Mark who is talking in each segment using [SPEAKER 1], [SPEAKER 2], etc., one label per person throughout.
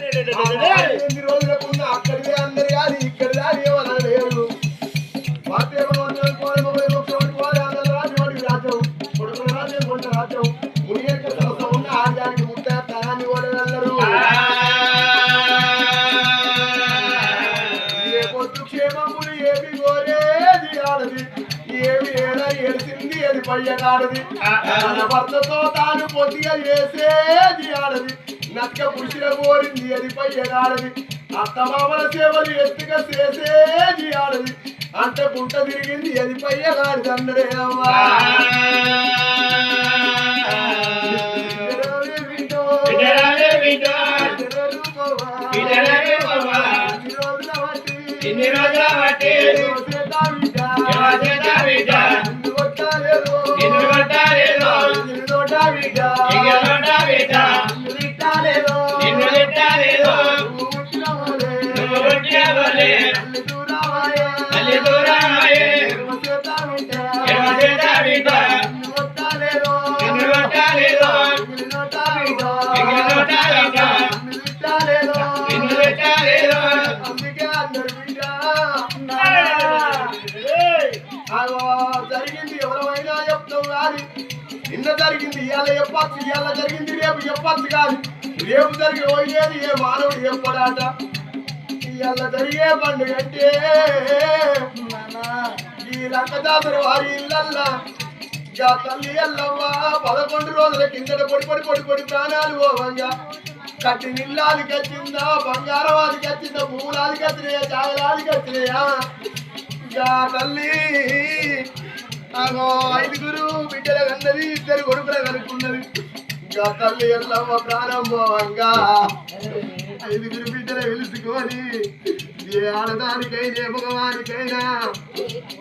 [SPEAKER 1] ఎన్ని రోజులకున్న అక్కడిదే అందరు కానీ ఇక్కడ దాని ఏమన్నా లేరు ఏమి ఏడిసింది అది పయ్యగాడది? తన భర్తతో తాను పొద్దుగా చేసేది ఆడది? నక్క పురుషుల కోరింది అది పయ్యగాడది అత్తమామల సేవలు ఎత్తుగా చేసేది ఆడది అంటే పుట్ట తిరిగింది అది పయ్యగాడిది అందరే అమ్మా. జరిగింది ఎవరైనా చెప్తావు కానీ నిన్న జరిగింది ఇవాళ చెప్పచ్చు ఇవాళ జరిగింది రేపు చెప్పచ్చు కాదు రేపు జరిగి పోయేది ఏ మానవుడు చెప్పడాట ఇవాళ జరిగే పండుగ అంటే ఈ రంగదాసర వారి ఇళ్ళల్లా ఇక తల్లి ఎల్లవ్వ పదకొండు రోజుల కిందట పొడి పొడి పొడి పొడి ప్రాణాలు పోవంగా కట్టి నిల్లాది వచ్చిందా బంగారం అది వచ్చిందా పూలాది వచ్చినాయా జాగలాదికి కచ్చినయా ఇక తల్లి అగో ఐదుగురు బిడ్డల కన్నది ఇద్దరు కొడుకుల కనుక్కున్నది. గా తల్లి ఎల్లమ్మ ప్రారంభంగా ఐదుగురు బిడ్డలు వెలుసుకొని ఏ ఆడదానికైనా మగవానికైనా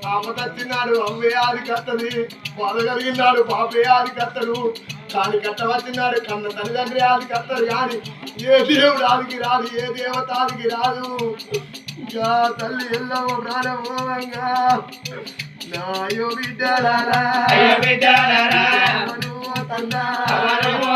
[SPEAKER 1] పాపతచ్చినాడు అమ్మే ఆది కత్తది. బాధ కలిగినాడు పాపే ఆది కత్తడు. కాని కట్టవచ్చినాడు కన్న తల్లిదండ్రి ఆది కత్తరు కానీ ఏ దేవుడు ఆదికి రాదు ఏ దేవత ఆదికి రాదు. ఇంకా తల్లి ఎల్లమ్మ ప్రారంభంగా నాయో బిడ్డలారా.
[SPEAKER 2] బిడ్డలారా.
[SPEAKER 1] అవను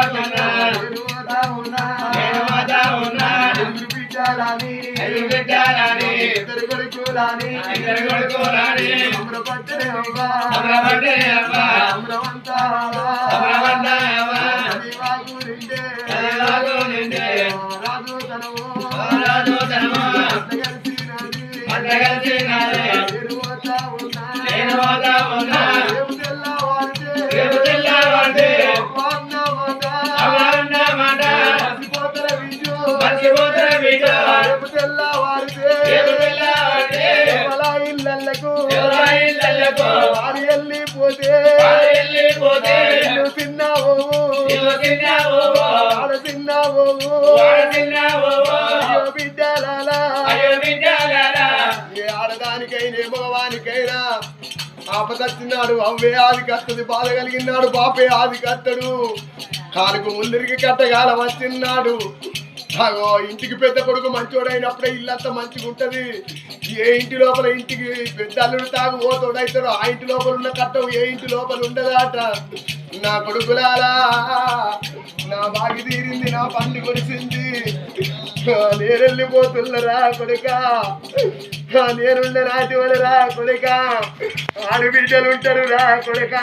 [SPEAKER 1] బిడ్డలని ఇద్దరు కొడుకులని
[SPEAKER 2] ఇద్దరు కొడుకులని
[SPEAKER 1] అమ్రపట్టనే అవ్వా.
[SPEAKER 2] అమరపడ్డే అవ్వ.
[SPEAKER 1] అమ్రవంతా
[SPEAKER 2] అమరవన్న అవ్వ.
[SPEAKER 1] అదివా గురిండే
[SPEAKER 2] అదివాగు నిండే.
[SPEAKER 1] రాజు తనము
[SPEAKER 2] రాజు తనము
[SPEAKER 1] కలిసినది
[SPEAKER 2] అందగలిసినారే
[SPEAKER 1] నేను
[SPEAKER 2] నేను వదా ఉన్నా.
[SPEAKER 1] రేపు తిన్నావు ఆడ తిన్నావు
[SPEAKER 2] వాడు తిన్నావు
[SPEAKER 1] అయ్యో బిడ్డలాలా
[SPEAKER 2] అయ్యో బిడ్డలారా
[SPEAKER 1] ఏ ఆడదానికైనా ఏ మగవానికైనా ఆపదచ్చినాడు అవ్వే ఆది కత్తది బాధ కలిగినాడు బాపే ఆది కత్తడు కాలుకు ముందరికి కట్టగాల వచ్చిన్నాడు అగో ఇంటికి పెద్ద కొడుకు మంచోడైనప్పుడే ఇల్లంతా మంచిగా ఉంటది. ఏ ఇంటి లోపల ఇంటికి పెద్ద అల్లుడు తాగు పోతోడైతాడో ఆ ఇంటి లోపల ఉన్న కట్టం ఏ ఇంటి లోపల ఉండదాట. నా కొడుకులారా నా బాగి తీరింది నా పండు కొలిసింది నేరెళ్ళిపోతున్నరా కొడుక? నేనుండ నాటి రా కొడుక? ఆడబిడ్డలు ఉంటారు రా కొడుక?